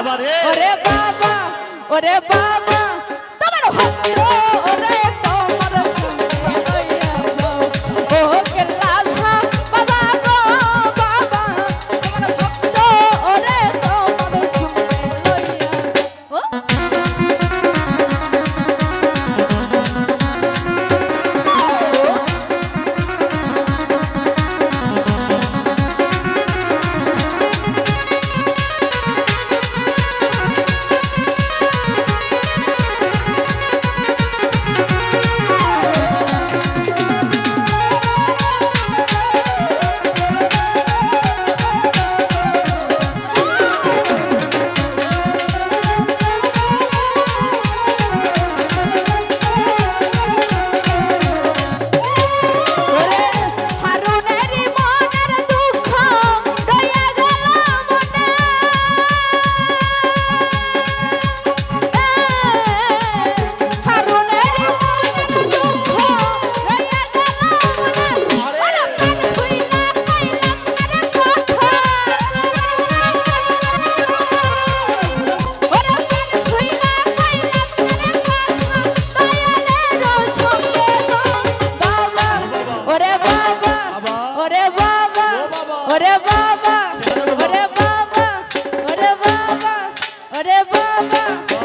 বাবা রে। ওরে বাবা ওরে বাবা তোমার ভক্ত ওরে Yeah.